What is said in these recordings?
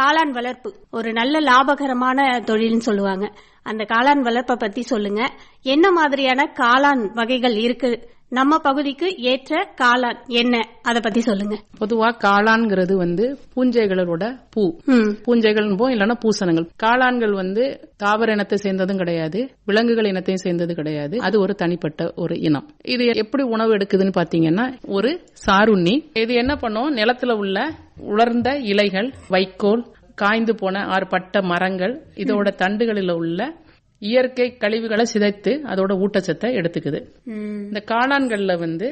காளான் வளர்ப்பு. ஒரு நல்ல லாபகரமான தொழில்னு சொல்லுவாங்க. அந்த காளான் வளர்ப்பை பத்தி சொல்லுங்க. என்ன மாதிரியான காளான் வகைகள் இருக்கு? நம்ம பகுதிக்கு ஏற்ற காளான் என்ன? அத பத்தி சொல்லுங்க. பொதுவா காளான்ங்கிறது வந்து பூஞ்சைகளோட பூ. பூஞ்சைகள் இல்லைன்னா பூசணங்கள். காளான்கள் வந்து தாவர இனத்தை சேர்ந்ததும் கிடையாது விலங்குகள் இனத்தையும் சேர்ந்தது கிடையாது. அது ஒரு தனிப்பட்ட ஒரு இனம். இது எப்படி உணவு எடுக்குதுன்னு பாத்தீங்கன்னா ஒரு சாருண்ணி. இது என்ன பண்ணும்? நிலத்துல உள்ள உலர்ந்த இலைகள் வைக்கோல் காய்ந்து போன ஆறு பட்ட மரங்கள் இதோட தண்டுகளில் உள்ள இயற்கை கழிவுகளை சிதைத்து அதோட ஊட்டச்சத்தை எடுத்துக்குது. இந்த காளான்கள்ல வந்து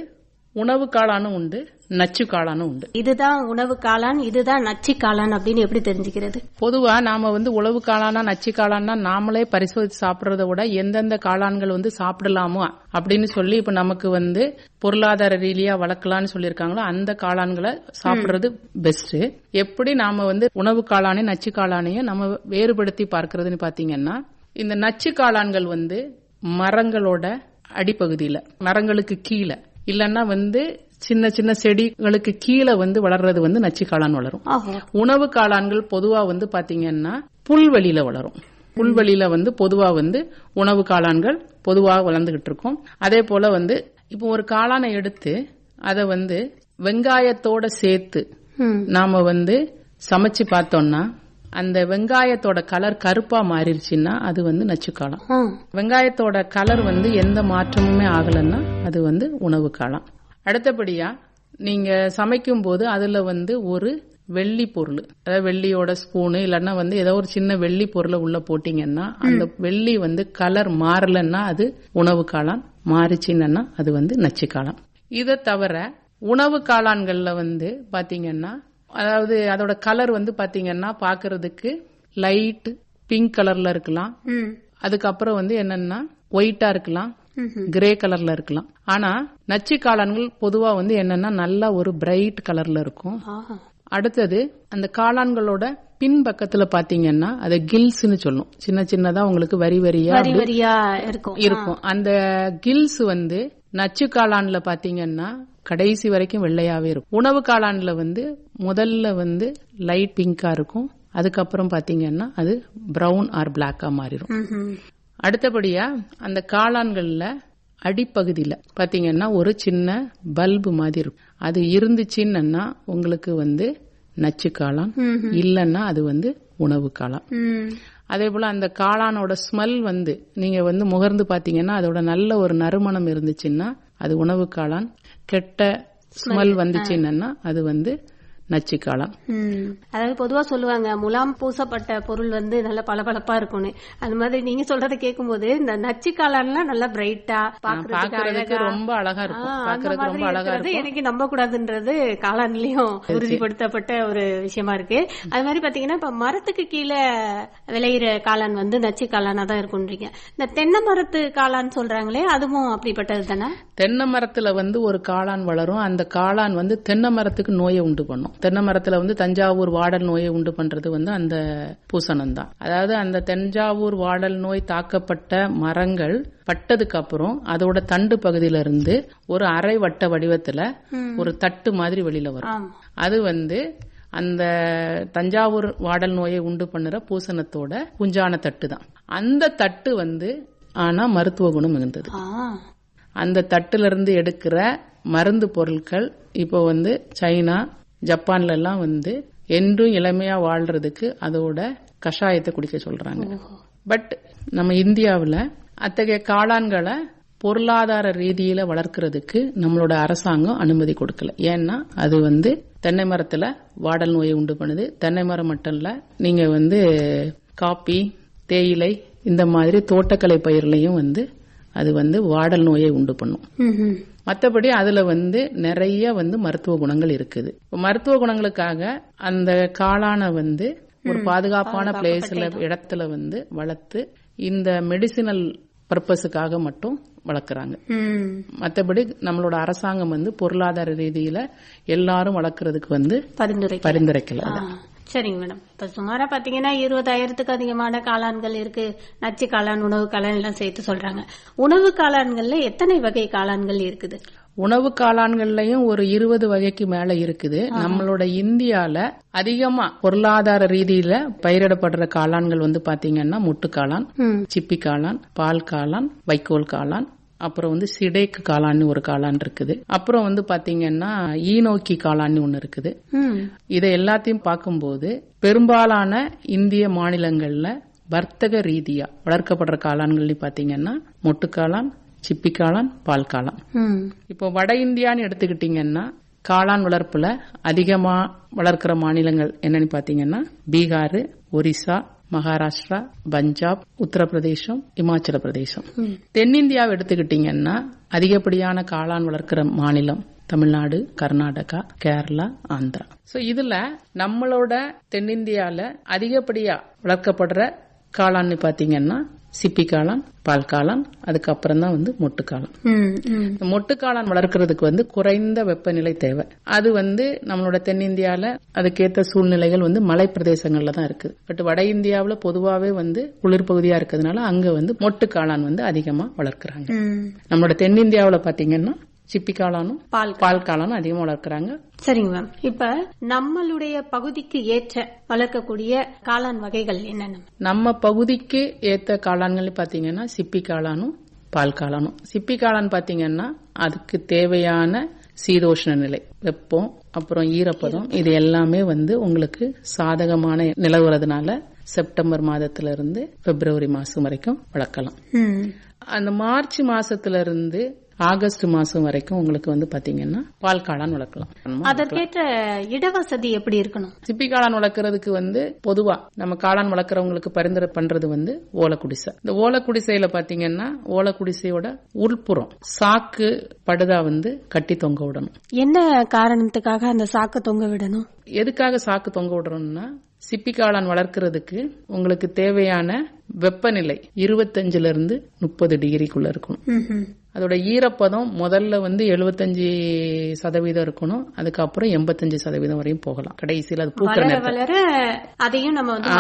உணவு காளானும் உண்டு நச்சு காளானும் உண்டு. இதுதான் உணவு காளான் இதுதான் நச்சு காளான் அப்படின்னு எப்படி தெரிஞ்சுக்கிறது? பொதுவா நாம வந்து உழவு காளானா நச்சு காளான்னா நாமளே பரிசோதித்து சாப்பிடுறத விட எந்தெந்த காளான்கள் வந்து சாப்பிடலாமோ அப்படின்னு சொல்லி இப்ப நமக்கு வந்து பொருளாதார ரீதியா வளர்க்கலாம்னு சொல்லியிருக்காங்களோ அந்த காளான்களை சாப்பிடுறது பெஸ்ட் எப்படி நாம வந்து உணவு காளானையும் நச்சு காளானையும் நம்ம வேறுபடுத்தி பார்க்கறதுன்னு பாத்தீங்கன்னா இந்த நச்சு காளான்கள் வந்து மரங்களோட அடிப்பகுதியில மரங்களுக்கு கீழே. இல்லன்னா வந்து சின்ன சின்ன செடிகளுக்கு கீழே வந்து வளர்றது வந்து நச்சு காளான் வளரும். உணவு காளான்கள் பொதுவா வந்து பாத்தீங்கன்னா புல்வெளியில வளரும். புல்வெளியில வந்து பொதுவா வந்து உணவு காளான்கள் பொதுவா வளர்ந்துகிட்டு இருக்கும். அதே போல வந்து இப்போ ஒரு காளானை எடுத்து அதை வந்து வெங்காயத்தோட சேர்த்து. நாம வந்து சமைச்சு பார்த்தோம்னா அந்த வெங்காயத்தோட கலர் கருப்பா மாறிடுச்சுன்னா அது வந்து நச்சுக்காளான். ஆ. வெங்காயத்தோட கலர் வந்து எந்த மாற்றமுமே ஆகலைன்னா அது வந்து உணவு காளான் அடுத்தபடியா நீங்க சமைக்கும் போது அதுல வந்து ஒரு வெள்ளி பொருள் அதாவது வெள்ளியோட ஸ்பூனு இல்லைன்னா வந்து ஏதோ ஒரு சின்ன வெள்ளி பொருளை உள்ள போட்டீங்கன்னா அந்த வெள்ளி வந்து கலர் மாறலன்னா அது உணவு காளான் மாறிச்சுன்னா அது வந்து நச்சு காளான் இதை தவிர உணவு காளான்கள்ல வந்து பாத்தீங்கன்னா அதாவது அதோட கலர் வந்து பாத்தீங்கன்னா பாக்குறதுக்கு லைட் பிங்க் கலர்ல இருக்கலாம். அதுக்கப்புறம் வந்து என்னன்னா ஒயிட்டா இருக்கலாம். கிரே கலர்ல இருக்கலாம். ஆனா நச்சு காளான்கள் பொதுவா வந்து என்னன்னா நல்லா ஒரு பிரைட் கலர்ல இருக்கும். அடுத்தது அந்த காளான்களோட பின் பக்கத்துல பாத்தீங்கன்னா அதை கில்ஸ்னு சொல்லும். சின்ன சின்னதா உங்களுக்கு வரி வரியா வரி வரியா இருக்கும். இருக்கும். அந்த கில்ஸ் வந்து நச்சு காளான்ல பாத்தீங்கன்னா கடைசி வரைக்கும் வெள்ளையாவே இருக்கும் உணவு காளான்ல வந்து முதல்ல வந்து லைட் பிங்கா இருக்கும் அதுக்கப்புறம் பாத்தீங்கன்னா அது பிரவுன் ஆர் பிளாக்கா மாறிடும் ம்ஹும். அடுத்தபடியா அந்த காளான்கள்ல அடிப்பகுதியில பாத்தீங்கன்னா ஒரு சின்ன பல்பு மாதிரி இருக்கும் அது இருந்துச்சுன்னா உங்களுக்கு வந்து நச்சு காளான். இல்லைன்னா அது வந்து உணவு காளான். அதே போல அந்த காளானோட ஸ்மெல் வந்து நீங்க வந்து முகர்ந்து பாத்தீங்கன்னா அதோட நல்ல ஒரு நறுமணம் இருந்துச்சுன்னா அது உணவு காளான். கெட்ட ஸ்மெல் வந்துச்சுன்னா அது வந்து நச்சு காளான் ம். அதாவது பொதுவா சொல்லுவாங்க முலாம் பூசப்பட்ட பொருள் வந்து நல்ல பளபளப்பா இருக்கும்னு. அந்த மாதிரி நீங்க சொல்றத கேட்கும்போது இந்த நச்சு காளான்லாம் நல்லா பிரைட்டா பாக்குறதுக்கு ரொம்ப அழகா இருக்கும். பாக்குறதுக்கு ரொம்ப அழகா இருக்கும். எனக்கு நம்ப கூடாதுன்றது காளான்லயும் உறுதிப்படுத்தப்பட்ட ஒரு விஷயமா இருக்கு. அது மாதிரி பாத்தீங்கன்னா இப்ப மரத்துக்கு கீழே விளையிற காளான் வந்து நச்சு காளானா தான் இருக்குன்றீங்க இந்த தென்னை மரத்து காளான் சொல்றாங்களே அதுவும் அப்படிப்பட்டது தானே? தென்னை மரத்துல வந்து ஒரு காளான் வளரும். அந்த காளான் வந்து தென்னை மரத்துக்கு நோயை உண்டு பண்ணும். தென்னை மரத்துல வந்து தஞ்சாவூர் வாடல் நோயை உண்டு பண்றது வந்து அந்த பூசணம் தான் அதாவது அந்த தஞ்சாவூர் வாடல் நோய் தாக்கப்பட்ட மரங்கள் பட்டதுக்கு அப்புறம் அதோட தண்டு பகுதியில இருந்து ஒரு அரை வட்ட வடிவத்துல ஒரு தட்டு மாதிரி வெளியில வரும். அது வந்து அந்த தஞ்சாவூர் வாடல் நோயை உண்டு பண்ணுற பூசணத்தோட குஞ்சான தட்டு தான் அந்த தட்டு வந்து ஆனா மருத்துவ குணம் மிகுந்தது ஆ. அந்த தட்டுல இருந்து எடுக்கிற மருந்து பொருட்கள் இப்போ வந்து சைனா ஜப்பான்ல எல்லாம் வந்து என்றும் இளமையா வாழ்றதுக்கு அதோட கஷாயத்தை குடிக்க சொல்றாங்க. பட் நம்ம இந்தியாவுல அத்தகைய காளான்களை பொருளாதார ரீதியில வளர்க்கறதுக்கு நம்மளோட அரசாங்கம் அனுமதி கொடுக்கல. ஏன்னா அது வந்து தென்னை மரத்துல வாடல் நோயை உண்டு பண்ணுது. தென்னை மரம் மட்டும் இல்ல நீங்க வந்து காப்பி தேயிலை இந்த மாதிரி தோட்டக்கலை பயிர்லயும் வந்து அது வந்து வாடல் நோயை உண்டு பண்ணும். மற்றபடி அதுல வந்து நிறைய வந்து மருத்துவ குணங்கள் இருக்குது. மருத்துவ குணங்களுக்காக அந்த காளானை வந்து ஒரு பாதுகாப்பான பிளேஸ்ல இடத்துல வந்து வளர்த்து இந்த மெடிசினல் பர்பஸுக்காக மட்டும் வளர்க்குறாங்க. மற்றபடி நம்மளோட அரசாங்கம் வந்து பொருளாதார ரீதியில எல்லாரும் வளர்க்கறதுக்கு வந்து பரிந்துரை பரிந்துரைக்கல. சரிங்க மேடம். இப்ப சுமாரா பாத்தீங்கன்னா இருபதாயிரத்துக்கு அதிகமான காளான்கள் இருக்கு. நச்சு காளான் உணவு காளான் எல்லாம் சேர்த்து சொல்றாங்க. உணவு காளான்கள்ல எத்தனை வகை காளான்கள் இருக்குது? உணவு காளான்கள்லயும் ஒரு இருபது வகைக்கு மேல இருக்குது. நம்மளோட இந்தியால அதிகமா பொருளாதார ரீதியில பயிரிடப்படுற காளான்கள் வந்து பாத்தீங்கன்னா முட்டு காளான். சிப்பி காளான் பால் காளான் வைக்கோல் காளான் அப்புறம் வந்து சிடேக்கு காளான்னு ஒரு காளான் இருக்குது அப்புறம் வந்து பாத்தீங்கன்னா ஈநோக்கி காளான்னு ஒன்னு இருக்குது. இதை எல்லாத்தையும் பார்க்கும்போது பெரும்பாலான இந்திய மாநிலங்கள்ல வர்த்தக ரீதியா வளர்க்கப்படுற காளான்கள் பாத்தீங்கன்னா மொட்டு காளான் சிப்பி காளான் பால் காளான். இப்போ வட இந்தியான்னு எடுத்துக்கிட்டீங்கன்னா காளான் வளர்ப்புல அதிகமா வளர்க்கிற மாநிலங்கள் என்னன்னு பாத்தீங்கன்னா பீகார் ஒரிசா மகாராஷ்டிரா பஞ்சாப் உத்தரப்பிரதேசம் இமாச்சல பிரதேசம். தென்னிந்தியாவை எடுத்துக்கிட்டீங்கன்னா அதிகப்படியான காளான் வளர்க்கிற மாநிலம் தமிழ்நாடு கர்நாடகா கேரளா ஆந்திரா. சோ இதுல நம்மளோட தென்னிந்தியால அதிகப்படியா வளர்க்கப்படுற காளான்னு பாத்தீங்கன்னா சிப்பி காளான் பால் காளான் அதுக்கப்புறம் தான் வந்து மொட்டு காளான் ம். ம். இந்த மொட்டு காளான் வளர்க்கறதுக்கு வந்து குறைந்த வெப்பநிலை தேவை அது வந்து நம்மளோட தென்னிந்தியால அதுக்கேத்த சூழ்நிலைகள் வந்து மலை பிரதேசங்கள்ல தான் இருக்கு பட் வட இந்தியாவுல பொதுவாவே வந்து குளிர் பகுதியா இருக்கிறதுனால அங்க வந்து மொட்டு காளான் வந்து அதிகமா வளர்க்கறாங்க. நம்மளோட தென்னிந்தியாவுல பாத்தீங்கன்னா சிப்பி காளானும் பால் பால் காளானும் அதிகமா வளர்க்கறாங்க. சரிங்க மேம். இப்ப நம்மளுடைய பகுதிக்கு ஏற்ற வளர்க்கக்கூடிய காளான் வகைகள் என்னென்ன? நம்ம பகுதிக்கு ஏத்த காளான்கள் பாத்தீங்கன்னா சிப்பி காளானும் பால் காளானும் சிப்பி காளான் பாத்தீங்கன்னா அதுக்கு தேவையான சீதோஷ்ண நிலை வெப்பம் அப்புறம் ஈரப்பதம் இது எல்லாமே வந்து உங்களுக்கு சாதகமான நிலவுறதுனால செப்டம்பர் மாதத்துல இருந்து பிப்ரவரி மாசம் வரைக்கும் வளர்க்கலாம். அந்த மார்ச் மாசத்துல இருந்து ஆகஸ்ட் மாசம் வரைக்கும் உங்களுக்கு வந்து பாத்தீங்கன்னா பால் காளான் வளர்க்கலாம் அதற்கேற்ற இடவசதி எப்படி இருக்கணும்? சிப்பி காளான் வளர்க்கறதுக்கு வந்து பொதுவா நம்ம காளான் வளர்க்கறவங்களுக்கு பரிந்துரை பண்றது வந்து ஓலக்குடிசை. இந்த ஓலக்குடிசையில பாத்தீங்கன்னா ஓலக்குடிசையோட உள்புறம் சாக்கு படுதா வந்து கட்டி தொங்க விடணும். என்ன காரணத்துக்காக அந்த சாக்கு தொங்க விடணும்? எதுக்காக சாக்கு தொங்க விடுறோம்னா சிப்பி காளான் வளர்க்கறதுக்கு உங்களுக்கு தேவையான வெப்பநிலை இருபத்தஞ்சுல இருந்து முப்பது டிகிரிக்குள்ள இருக்கணும். அதோட ஈரப்பதம் முதல்ல வந்து 75% சதவீதம் இருக்கணும். அதுக்கப்புறம் எண்பத்தஞ்சு சதவீதம் வரையும் போகலாம். கடைசியில் அது பூக்கிற அதையும் நம்ம வந்து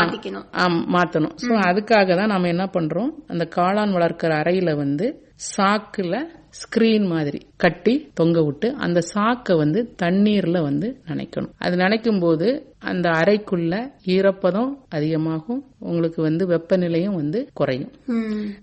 மாத்தணும். சோ அதுக்காக தான் நாம என்ன பண்றோம்? அந்த காளான் வளர்க்கிற அறையில வந்து சாக்குல ஸ்கிரீன் மாதிரி கட்டி தொங்க விட்டு அந்த சாக்கை வந்து தண்ணீர்ல வந்து நனைக்கணும். அது நனைக்கும் போது அந்த அறைக்குள்ள ஈரப்பதம் அதிகமாகும். உங்களுக்கு வந்து வெப்பநிலையும் வந்து குறையும்.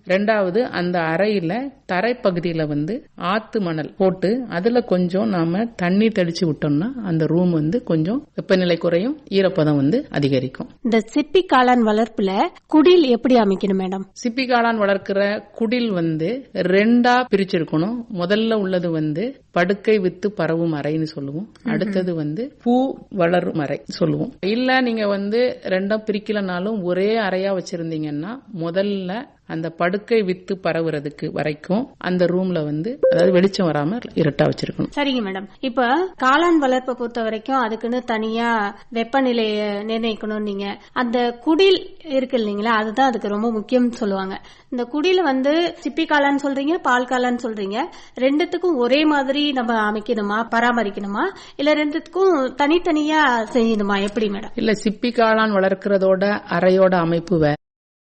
ரெண்டாவது அந்த அறையில தரைப்பகுதியில வந்து ஆத்து மணல் போட்டு அதுல கொஞ்சம் நாம தண்ணி தெளிச்சு விட்டோம்னா அந்த ரூம் வந்து கொஞ்சம் வெப்பநிலை குறையும் ஈரப்பதம் வந்து அதிகரிக்கும். இந்த சிப்பி காளான் வளர்ப்புல குடில் எப்படி அமைக்கணும் மேடம்? சிப்பி காளான் வளர்க்கிற குடில் வந்து ரெண்டா பிரிச்சிருக்கணும். முதல்ல உள்ளது வந்து படுக்கை வித்து பரவும் அறைன்னு சொல்லுவோம். அடுத்தது வந்து பூ வளரும் அறை சொல்லுவோம். இல்ல நீங்க வந்து ரெண்டா பிரிக்கலனாலும் ஒரே அறையா வச்சிருந்தீங்கன்னா முதல்ல அந்த படுக்கை வித்து பரவுறதுக்கு வரைக்கும் அந்த ரூம்ல வந்து அதாவது வெளிச்சம் வராம இருட்டா வச்சிருக்கணும். சரிங்க மேடம் இப்ப காளான் வளர்ப்பை பொறுத்த வரைக்கும் அதுக்குன்னு தனியா வெப்பநிலையை நிர்ணயிக்கணும் நீங்க அந்த குடில் இருக்கு இல்லைங்களா அதுதான் அதுக்கு ரொம்ப முக்கியம் சொல்லுவாங்க. இந்த குடில வந்து சிப்பி காளான் சொல்றீங்க பால் காளான் சொல்றீங்க ரெண்டுத்துக்கும் ஒரே மாதிரி நம்ம அமைக்கணுமா பராமரிக்கணுமா இல்ல ரெண்டுத்துக்கும் தனித்தனியா செய்யணுமா எப்படி மேடம் இல்ல சிப்பி காளான் வளர்க்கறதோட அறையோட அமைப்பு